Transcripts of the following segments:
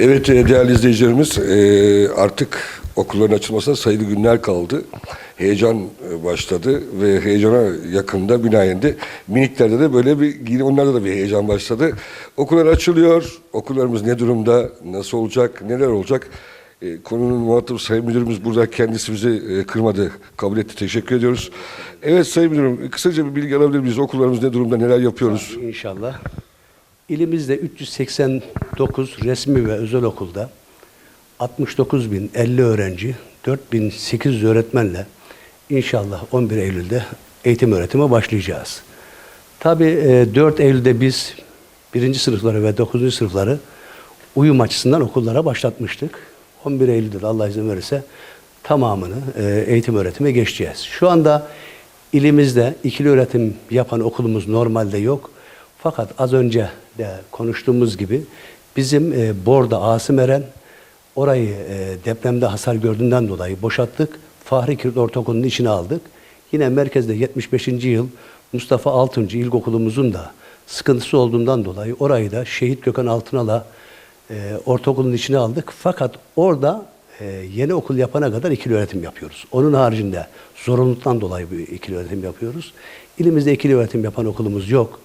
Evet e, değerli izleyicilerimiz e, artık okulların açılmasına sayılı günler kaldı. Heyecan e, başladı ve heyecana yakında binayende miniklerde de böyle bir onlarda da bir heyecan başladı. Okullar açılıyor. Okullarımız ne durumda? Nasıl olacak? Neler olacak? Konunun muhatabı Sayın Müdürümüz burada kendisi bizi kırmadı, kabul etti. Teşekkür ediyoruz. Evet Sayın Müdürüm kısaca bir bilgi alabilir miyiz? Okullarımız ne durumda? Neler yapıyoruz? İnşallah. İlimizde 389 resmi ve özel okulda 69.050 öğrenci, 4.800 öğretmenle inşallah 11 Eylül'de eğitim öğretime başlayacağız. Tabii 4 Eylül'de biz birinci sınıfları ve 9. sınıfları uyum açısından okullara başlatmıştık. 11 Eylül'de de Allah izin verirse tamamını e, eğitim öğretime geçeceğiz. Şu anda ilimizde ikili öğretim yapan okulumuz normalde yok. Fakat az önce de konuştuğumuz gibi bizim e, Borda Asım Eren orayı e, depremde hasar gördüğünden dolayı boşalttık. Fahri Kilit Ortaokulu'nun içine aldık. Yine merkezde 75. yıl Mustafa Altıncı İlkokulumuzun da sıkıntısı olduğundan dolayı orayı da Şehit Gökhan Altınal'a e, ortaokulun içine aldık. Fakat orada e, yeni okul yapana kadar ikili öğretim yapıyoruz. Onun haricinde zorunluluktan dolayı bu ikili öğretim yapıyoruz. İlimizde ikili öğretim yapan okulumuz yok.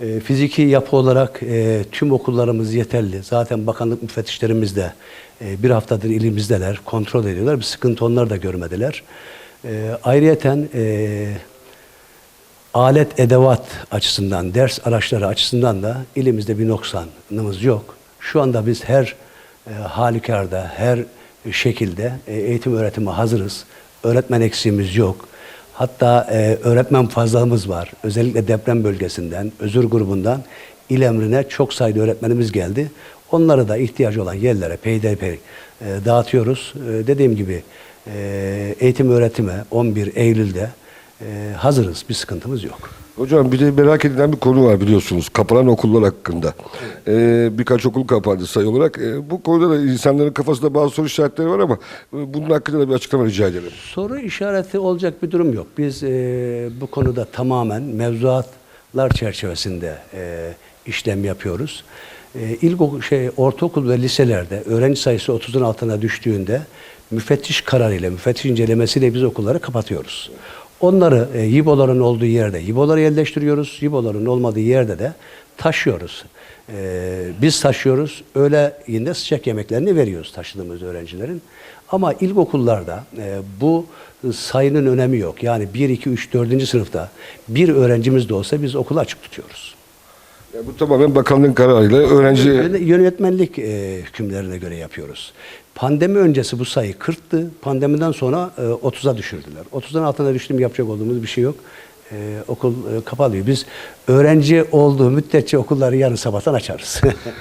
E, fiziki yapı olarak e, tüm okullarımız yeterli. Zaten bakanlık müfettişlerimiz de e, bir haftadır ilimizdeler, kontrol ediyorlar. Bir sıkıntı onlar da görmediler. E, ayrıyeten e, alet edevat açısından, ders araçları açısından da ilimizde bir noksanımız yok. Şu anda biz her e, halükarda, her şekilde e, eğitim öğretime hazırız. Öğretmen eksiğimiz yok. Hatta e, öğretmen fazlalığımız var. Özellikle deprem bölgesinden, özür grubundan il emrine çok sayıda öğretmenimiz geldi. Onları da ihtiyacı olan yerlere peyderpey e, dağıtıyoruz. E, dediğim gibi e, eğitim öğretime 11 Eylül'de e, hazırız. Bir sıkıntımız yok. Hocam bir de merak edilen bir konu var biliyorsunuz. Kapanan okullar hakkında. Ee, birkaç okul kapandı sayı olarak. Ee, bu konuda da insanların kafasında bazı soru işaretleri var ama e, bunun hakkında da bir açıklama rica ederim. Soru işareti olacak bir durum yok. Biz e, bu konuda tamamen mevzuatlar çerçevesinde e, işlem yapıyoruz. E, ilkokul, şey, ortaokul ve liselerde öğrenci sayısı 30'un altına düştüğünde müfettiş kararıyla, müfettiş incelemesiyle biz okulları kapatıyoruz. Onları e, YİBO'ların olduğu yerde YİBO'ları yerleştiriyoruz. YİBO'ların olmadığı yerde de taşıyoruz. E, biz taşıyoruz. Öğle yine sıcak yemeklerini veriyoruz taşıdığımız öğrencilerin. Ama ilkokullarda e, bu sayının önemi yok. Yani 1, 2, 3, 4. sınıfta bir öğrencimiz de olsa biz okulu açık tutuyoruz. Yani bu tamamen bakanlığın kararıyla öğrenci... Yöne- Yönetmenlik e, hükümlerine göre yapıyoruz. Pandemi öncesi bu sayı 40'tı. Pandemiden sonra e, 30'a düşürdüler. 30'dan altına düştüm yapacak olduğumuz bir şey yok. E, okul e, kapalıyor. Biz öğrenci olduğu müddetçe okulları yarın sabahtan açarız.